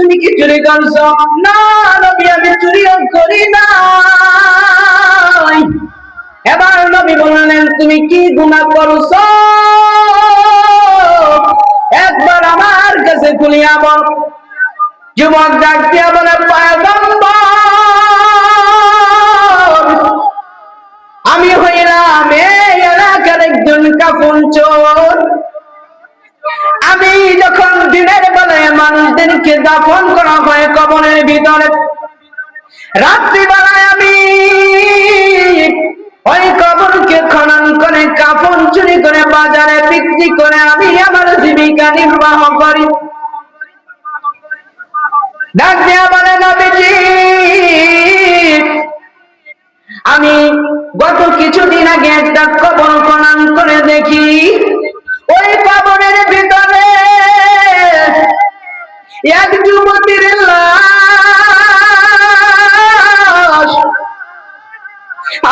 তুমি কি চুরি করছ? না, নবী, আমি চুরিও করি না এবার নবী বললেন, তুমি কি গুণা করছ? একবার আমার কাছে খুলিয়া বল যুবক ডাক দিয়া বলে আমি হইলাম এই এলাকার একজন কাফন চোর। আমি যখন দিনের বেলায় মানুষদেরকে দাফন করা হয় ভিতরে, রাত্রিবেলায় আমি ওই কবরকে খনন করে চুরি করে, বাজারে বিক্রি করে আমি আমার জীবিকা নির্বাহ করি। আমি গত কিছুদিন আগে একটা কবর খনন করে দেখি। ওই কবরের ভিতরে এক যুবতীর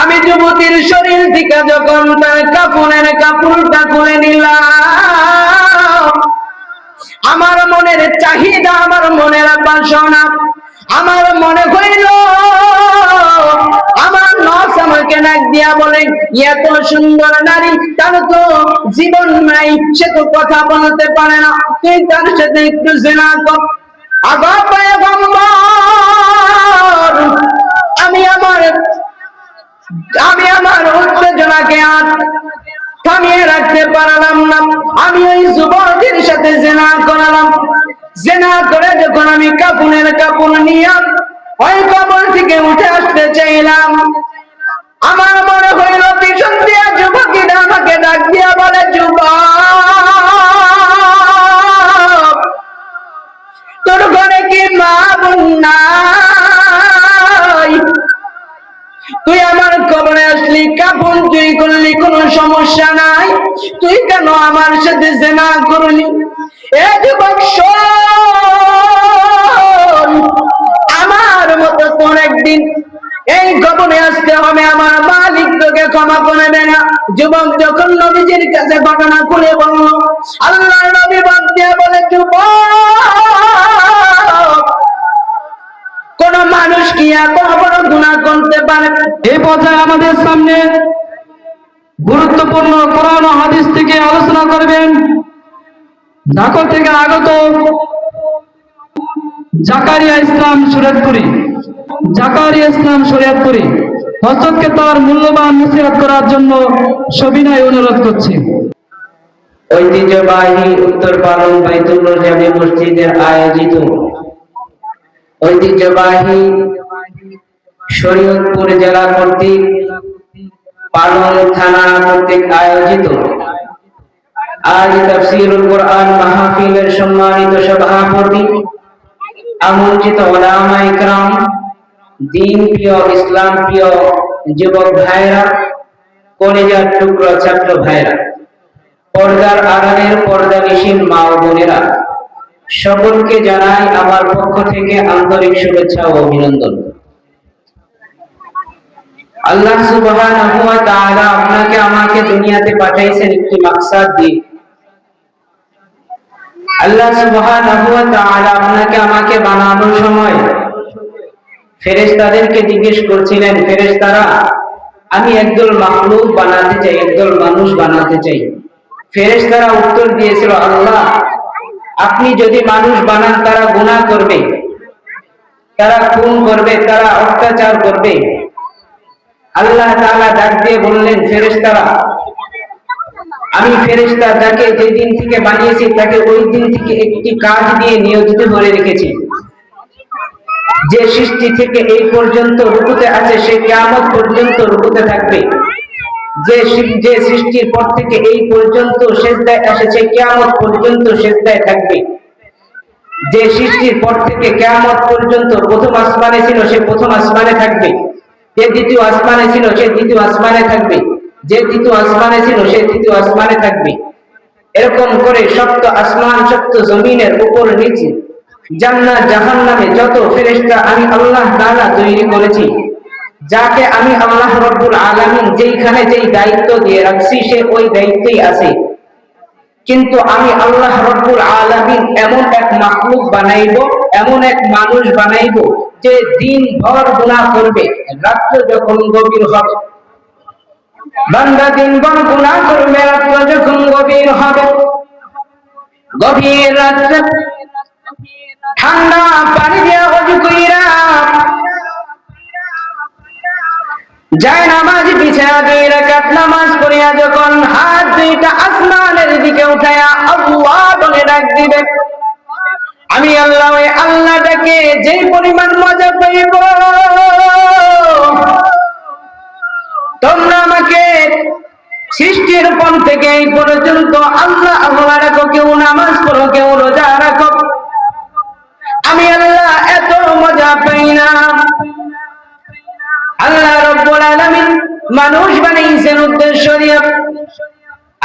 আমি যুবতীর শরীর থেকে যখন তার কাপড়ের কাপড়টা খুলে নিলাম, আমার মনের চাহিদা, আমার মনের বাসনা আমার মনে দিয়া বলে, এত সুন্দর নারী তার তো জীবন নাই, সে তো কথা বলতে পারে না। তুই তার সাথে একটু জেনা কর। আমি আমার আমি আমার উত্তেজনাকে আর থামিয়ে রাখতে পারলাম না। আমি ওই যুবকের সাথে জেনা করালাম। জেনা করে যখন আমি কাপুনের কাপুন নিয়ে ওই কবর থেকে উঠে আসতে চাইলাম আমার মনে হইল পিছন দিয়া যুবকিরা আমাকে ডাক দিয়া বলে, যুবক, তোর ঘরে কি মা নাই? তুই আমার কবরে আসলি কাপন চুরি করলি, কোনো সমস্যা নাই? তুই কেন আমার সাথে জেনা করলি? এ যুবক আমার মতো তোর একদিন এই কবরে আসতে হবে আমার মালিক, তোকে ক্ষমা করে দেয় যুবক যখন নবীজির কাছে ঘটনা খুলে বলল, আল্লাহ নবী বাদ দিয়ে বলে যুবক কোন মানুষ কি বড় গুণা করতে পারে? এই পর্যায়ে আমাদের সামনে গুরুত্বপূর্ণ কোরআন হাদিস থেকে আলোচনা করবেন। ঢাকা থেকে আগত জাকারিয়া ইসলাম শরীয়তপুরি জাকারিয়া ইসলাম শরীয়তপুরি হজরতকে তার মূল্যবান নসিহত করার জন্য সবিনয় অনুরোধ করছি। ঐতিহ্যবাহী উত্তর পালন বাইতুল্লাহ জামে মসজিদের আয়োজিত ঐতিহ্যবাহী শরীয়তপুর জেলা কর্তৃক পালন থানা কর্তৃক আয়োজিত আজ তাফসিরুল কোরআন মাহফিলের সম্মানিত সভাপতি আমন্ত্রিত ওলামা ইকরাম, দিন প্রিয়, ইসলাম প্রিয় যুবক ভাইরা কলেজার টুকরো ছাত্র ভাইরা পর্দার আড়ালের পর্দা নিশীন মা ও বোনেরা, সকলকে জানাই আমার পক্ষ থেকে আন্তরিক শুভেচ্ছা ও অভিনন্দন। আল্লাহ সুবহানাহু আপনাকে, আমাকে দুনিয়াতে পাঠাইছেন একটি মাকসাদ দিয়ে। আল্লাহ সুবহানাহু আপনাকে আমাকে বানানোর সময় ফেরেশতাদেরকে জিজ্ঞেস করছিলেন, ফেরেশতারা, আমি একদল মাখলুক বানাতে চাই, একদল মানুষ বানাতে চাই। ফেরেশতারা উত্তর দিয়েছিল, আল্লাহ, আপনি যদি মানুষ বানান, তারা গুনাহ করবে, তারা খুন করবে, তারা অত্যাচার করবে। আল্লাহ তাআলা ডাক দিয়ে বললেন, ফেরেশতারা আমি ফেরেশতা যাকে যেদিন থেকে বানিয়েছি, তাকে ওই দিন থেকে একটি কাজ দিয়ে নিয়োজিত করে রেখেছি। যে সৃষ্টি থেকে এই পর্যন্ত রুকুতে আছে, সে কিয়ামত পর্যন্ত রুকুতে থাকবে। যে যে সৃষ্টির পর থেকে এই পর্যন্ত সেজদায় এসেছে কিয়ামত পর্যন্ত সেজদায় থাকবে। যে সৃষ্টির পর থেকে কিয়ামত পর্যন্ত প্রথম আসমানে ছিল, সে প্রথম আসমানে থাকবে। যে দ্বিতীয় আসমানে ছিল, সে দ্বিতীয় আসমানে থাকবে। যে তৃতীয় আসমানে ছিল, সে তৃতীয় আসমানে থাকবে। এরকম করে সপ্ত আসমান সপ্ত জমিনের উপর নিচে জান্নাত, জাহান্নামে যত ফেরেশতা আমি আল্লাহ তাআলা তৈরি করেছি, যাকে আমি আল্লাহ রব্বুল আলামিন যেইখানে যেই দায়িত্ব দিয়ে রাখছি, সে ওই দায়িত্বেই আছে। কিন্তু আমি আল্লাহ রব্বুল আলামিন এমন এক মাখলুক বানাইব, এমন এক মানুষ বানাইব, যে দিন ভর গুনাহ করবে, রাত্র যখন গভীর হবে বান্দা দিন ভর গুনাহ করবে রাত্র যখন গভীর হবে, গভীর রাত্রে ঠান্ডা পানি দিয়া অজু কইরা যায় নামাজ বিছানা দুই রাকাত নামাজ পড়িয়া যখন হাত দুইটা আসমানের দিকে উঠায়া আল্লাহ বলে ডাক দিবে, আমি আল্লাহ ওই আল্লাহটাকে যেই পরিমাণ মজা পাইব সৃষ্টির পর থেকে এই পর্যন্ত আল্লাহ আল্লাহ রাখো, কেউ নামাজ পড়ো, কেউ রোজা রাখো। আমি আল্লাহ এত মজা পাই না। আল্লাহ রব্বুল আলামিন মানুষ বানিয়েছেন উদ্দেশ্য দিয়ে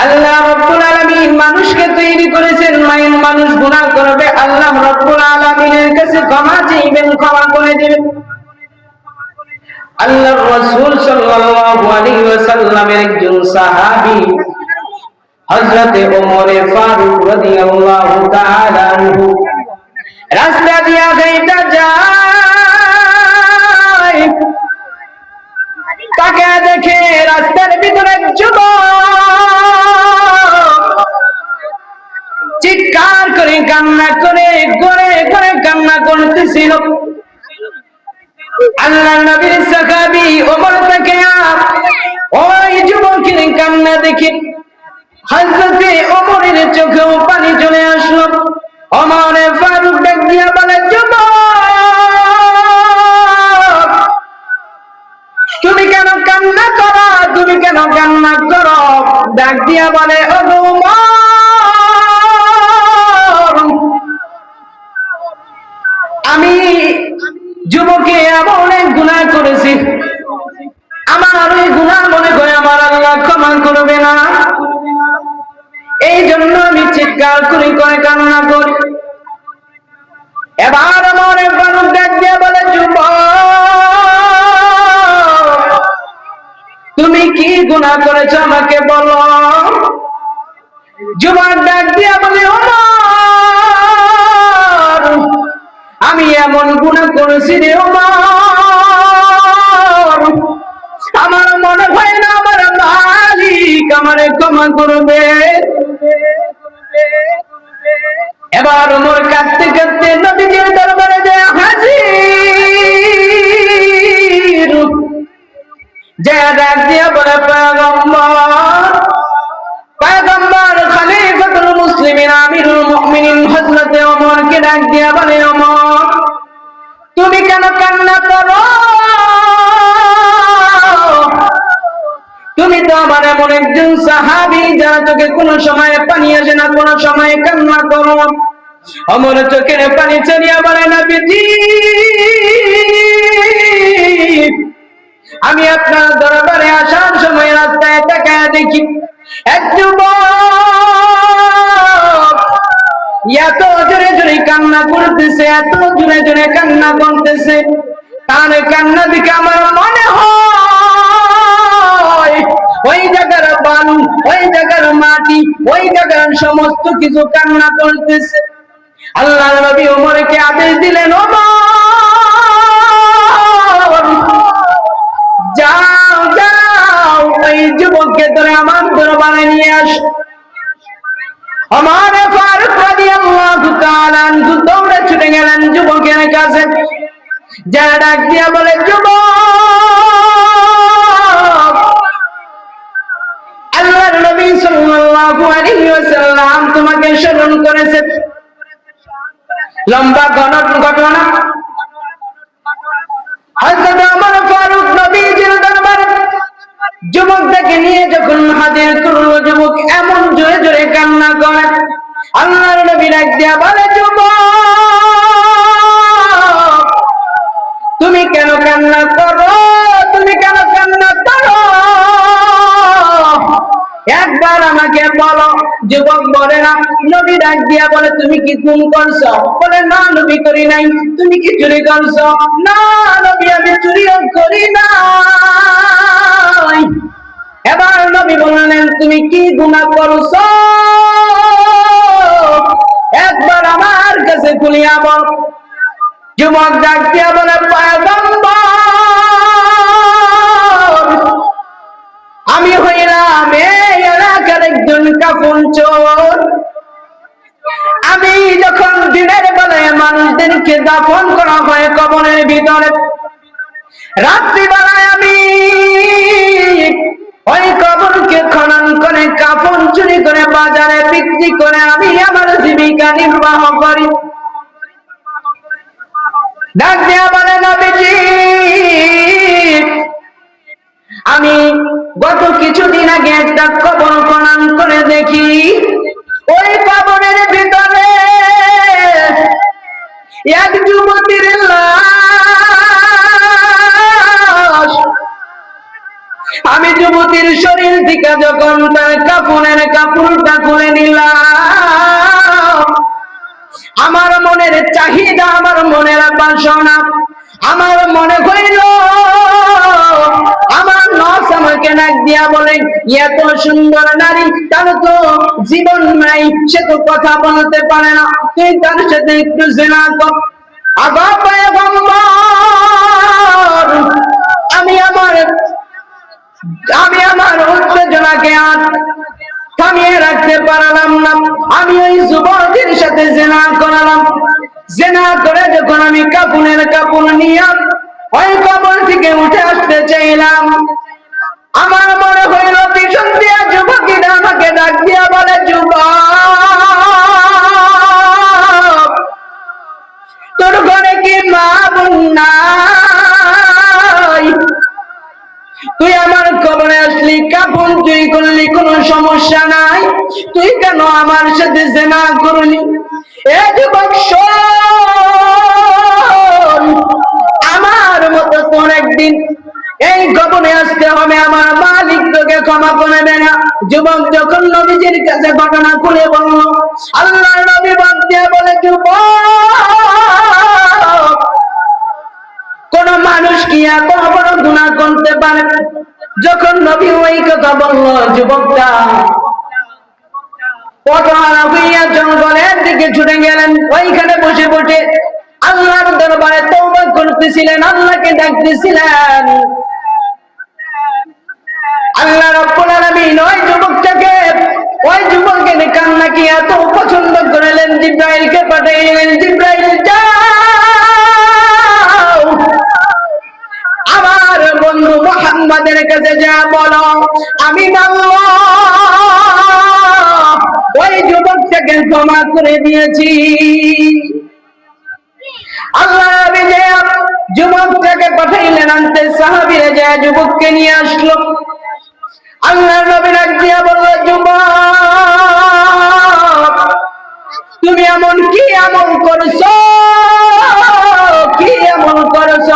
আল্লাহ রব্বুল আলামিন মানুষকে তৈরি করেছেন মাইন মানুষ গুনাহ করবে। আল্লাহ রব্বুল আলামিনের কাছে ক্ষমা চাইবেন, ক্ষমা করে দিবেন। আল্লাহর রাসূল সাল্লাল্লাহু আলাইহি ওয়াসাল্লামের একজন সাহাবী, হযরতে ওমর ফারুক রাদিয়াল্লাহু তাআলা আনহু। রাস্তা দিয়া গাইটা যায়। তাকে দেখে রাস্তার ভিতরে যুবক চিৎকার করে কান্না করে করে করে কান্না করতেছিল। দেখে হযরতে ওমরের চোখেও পানি চলে আসলো। ওমরে ফারুক ডাক দিয়া বলে তুমি কেন কান্না করো? তুমি কেন কান্না করো? ডাক দিয়া বলে ও চিৎকার করি কান্না করি। এবার আমার ফারুক ডাক দিয়ে বলে যুবক তুমি কি গুনাহ করেছ আমাকে বলো? যুবক ডাক দিয়া বলে আমি এমন গুনাহ করেছি রে আমার মনে হয় না আমার মালিক আমারে ক্ষমা করবে। এবার ওমর কাঁদতে কাঁদতে নবীজির দরবারে যায় হাজির। যে ডাক দিয়া বলে, পয়গম্বর পয়গম্বর খলিফাতুল মুসলিমিন আমিরুল মুমিনিন হযরতে ওমরকে ডাক দিয়া বলে তুমি কেন কান্না করো? তুমি তো আমার এমন একজন সাহাবী যারা তোকে কোনো সময় পানি আসে না, কোনো সময় কান্না করো। আমার চোখের পানি চলিয়া বলে না বিজি আমি আপনার দরবারে আসার সময় রাস্তায় তাকায় দেখি, এক এত জোরে জোরে কান্না করতেছে, এত জোরে জোরে কান্না করতেছে। তার কান্না দিকে আমার মনে হয়, ওই জায়গার বালু ওই জায়গার মাটি, ওই জায়গার সমস্ত কিছু কান্না করতেছে। আল্লাহ নবী ওমরকে আদেশ দিলেন যাও যাও, ওই যুবককে ধরে আমার দরবারে নিয়ে আস। আমার ডাক বলে তোমাকে স্মরণ করেছে। লম্বা ঘন- ঘটনা। হযরত ওমর ফারুক নবীজির দরবারে যুবকটাকে নিয়ে যখন হাজির করল, যুবক এমন জোরে জোরে কান্না করে। আল্লাহর নবী ডাক দিয়া বলে, যুবক, তুমি কেন কান্না করো? একবার আমাকে বলো, যুবক বলে না, নবী ডাক দিয়া বলে, তুমি কি গুম করছ? বলে, না, নবী করি নাই, তুমি কি চুরি করছ? না, নবী, আমি চুরিও করি না এবার নবী বললেন, তুমি কি গুণা করছ? একবার আমার কাছে খুলিয়া বল যুবক ডাক দিয়া বলে পায় একজন কাফন চোর আমি যখন দিনের বেলায় মানুষদেরকে দাফন করা হয় কবরের ভিতরে, রাত্রিবেলায় আমি ওই কবরকে খনন করে, কাপড় চুরি করে, বাজারে বিক্রি করে আমি আমার জীবিকা নির্বাহ করি। ডাক দিয়া বলে, নবীজি, আমি গত কিছুদিন আগে একটা কবর খনন করে দেখি। ওই কবরের ভিতরে এক যুবতীর আমি যুবতীর শরীর থেকে যখন তার কাপড়ের কাপড়টা খুলে নিলাম, আমার মনের চাহিদা, আমার মনের বাসনা, আমার মনে হইল দিয়া বলে, এত সুন্দর নারী, তার তো জীবন নাই, সে তো কথা বলতে পারে না। তুই তার সাথে একটু জেনা আগা আমি আমার আমি আমার উত্তেজনাকে আর থামিয়ে রাখতে পারলাম না। আমি ওই যুবকের সাথে জেনা করালাম। জেনা করে যখন আমি কাপুনের কাপুন নিয়ে ওই কবর থেকে উঠে আসতে চাইলাম আমার মনে হইল পিছন দিয়া যুবকিটা আমাকে ডাক দিয়া বলে যুবক তোর ঘরে কি মা নাই? তুই আমার কবরে আসলি কাপড় তুই করলি কোনো সমস্যা নাই। তুই কেন আমার সাথে জেনা করলি? এ যুবক শোন, ক্ষমা করে দেয় না। যুবক যখন নবীজির কাছে ঘটনা খুলে বলল আল্লাহ নবী বাদ দিয়ে বলে, যুবক, কোন মানুষ কি এত বড় গুণা করতে পারে? যখন নবী ওই কথা বলল যুবকটা পথহারা জঙ্গলের দিকে ছুটে গেলেন। ওইখানে বসে বসে আল্লাহর দরবারে তওবা করতেছিলেন, আল্লাহকে ডাকতেছিলেন। আল্লাহ রাব্বুল আলামিন ওই যুবকটাকে, ওই যুবকের কান্না কি এত পছন্দ করলেন জিব্রাইলকে পাঠাইলেন, জিব্রাইল, যাও। আমার বন্ধু মোহাম্মদের কাছে যা বলো, আমি আল্লাহ ওই যুবকটাকে ক্ষমা করে দিয়েছি। আল্লাহ যুবকটাকে পাঠাইলেন, আনতে সাহাবীরা যে যুবককে নিয়ে আসলো আল্লাহ নবী ডাক বলল, যুবক, তুমি এমন কি এমন করছ? কি এমন করছ?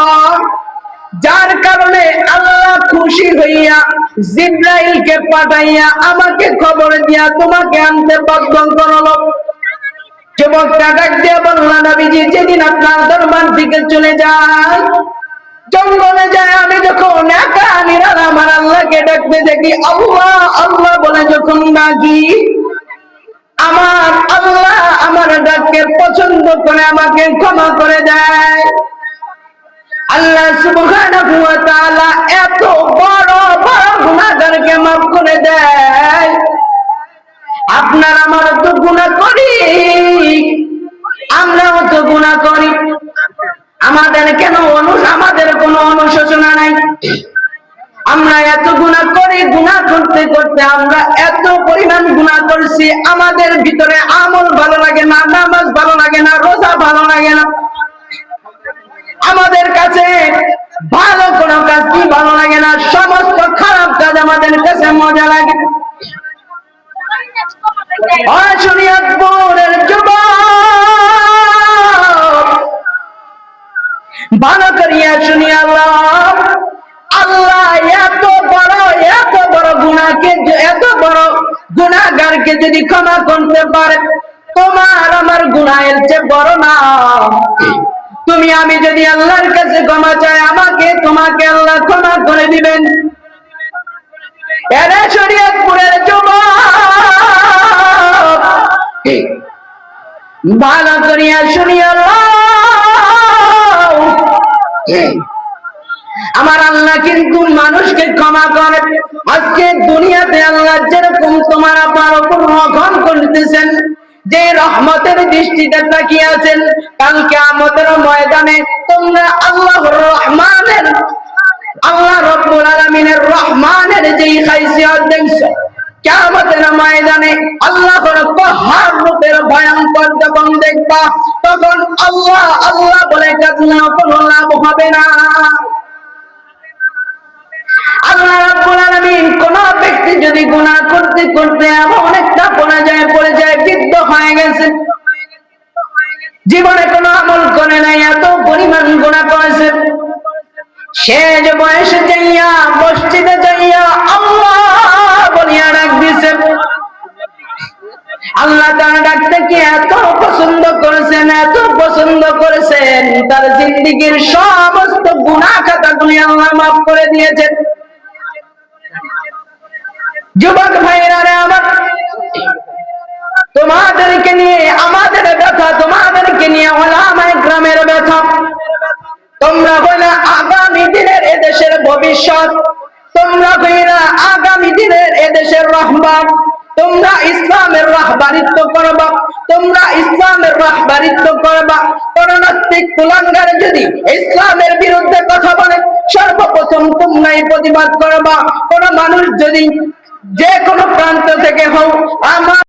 যার কারণে আল্লাহ খুশি হইয়া জিব্রাইলকে পাঠাইয়া আমাকে খবর দিয়া তোমাকে আনতে বাধ্য করল। যুবকটা ডাক যেদিন আপনার দরবার থেকে চলে যায় জঙ্গলে যখন একা নিরাল আমার আল্লাহকে ডাকতে দেখি আল্লাহ আল্লাহ বলে যখন ডাকি আমার আল্লাহ আমার ডাককে পছন্দ করে আমাকে ক্ষমা করে দেয়। এত বড় বড় করে দেয়। আপনার আমার তো গুনাহ করি, আমরাও তো গুনাহ করি। আমাদের কেন অনু আমাদের কোনো অনুশোচনা নাই? আমরা এত গুণা করি গুণা করতে করতে আমরা এত পরিমাণ গুণা করছি আমাদের ভিতরে আমল ভালো লাগে না নামাজ ভালো লাগে না রোজা ভালো লাগে না। আমাদের কাছে ভালো কোনো কাজ কি ভালো লাগে না সমস্ত খারাপ কাজ আমাদের কাছে মজা লাগে। অশরিয়তপুরের যুবক। ভালো করিয়া আল্লাহ। এত বড় এত বড় গুণাকে এত বড় গুণাগারকে যদি ক্ষমা করতে পারে, তোমার আমার গুনাহের চেয়ে বড় না তুমি, আমি যদি আল্লাহর কাছে ক্ষমা চাই, আমাকে, তোমাকে আল্লাহ ক্ষমা করে দিবেন। ভালো করিয়া শুনিয়া। আমার আল্লাহ কিন্তু মানুষকে ক্ষমা করে। আজকে দুনিয়াতে আল্লাহ যেরকম তোমার আপনার উপর রক্ষণ করতেছেন, যে রহমতের দৃষ্টিতে তাকিয়ে আছেন কালকে আমাদের ময়দানে তোমরা আল্লাহ রহমানের আল্লাহ রব্বুল আলামিনের রহমানের যেই খাইসিয়ত দেখছ কিয়ামতের ময়দানে আল্লাহর কহার রূপের ভয়ঙ্কর যখন দেখবা, তখন আল্লাহ আল্লাহ বলে কোনো লাভ হবে না। আল্লাহ কোন ব্যক্তি যদি করতে করতে পড়ে যায়, বৃদ্ধ হয়ে গেছে। জীবনে কোনো আমল করে নাই, এত পরিমাণ গুনাহ করেছে। সে যে বয়সে যাইয়া, মসজিদে যাইয়া আল্লাহ বলিয়া ডাক আল্লাহ তার ডাকতে কি এত পছন্দ করেছেন, এত পছন্দ করেছেন? তার জিন্দিগির সমস্ত খাতা খাতাগুলি আল্লাহ মাফ করে দিয়েছেন। যুবক ভাইরা আমার রাহবারিত্ব করবা নাস্তিক কুলাঙ্গার যদি ইসলামের বিরুদ্ধে কথা বলে, সর্বপ্রথম তোমরাই প্রতিবাদ করবা কোন মানুষ যদি যে কোনো প্রান্ত থেকে হোক, আমার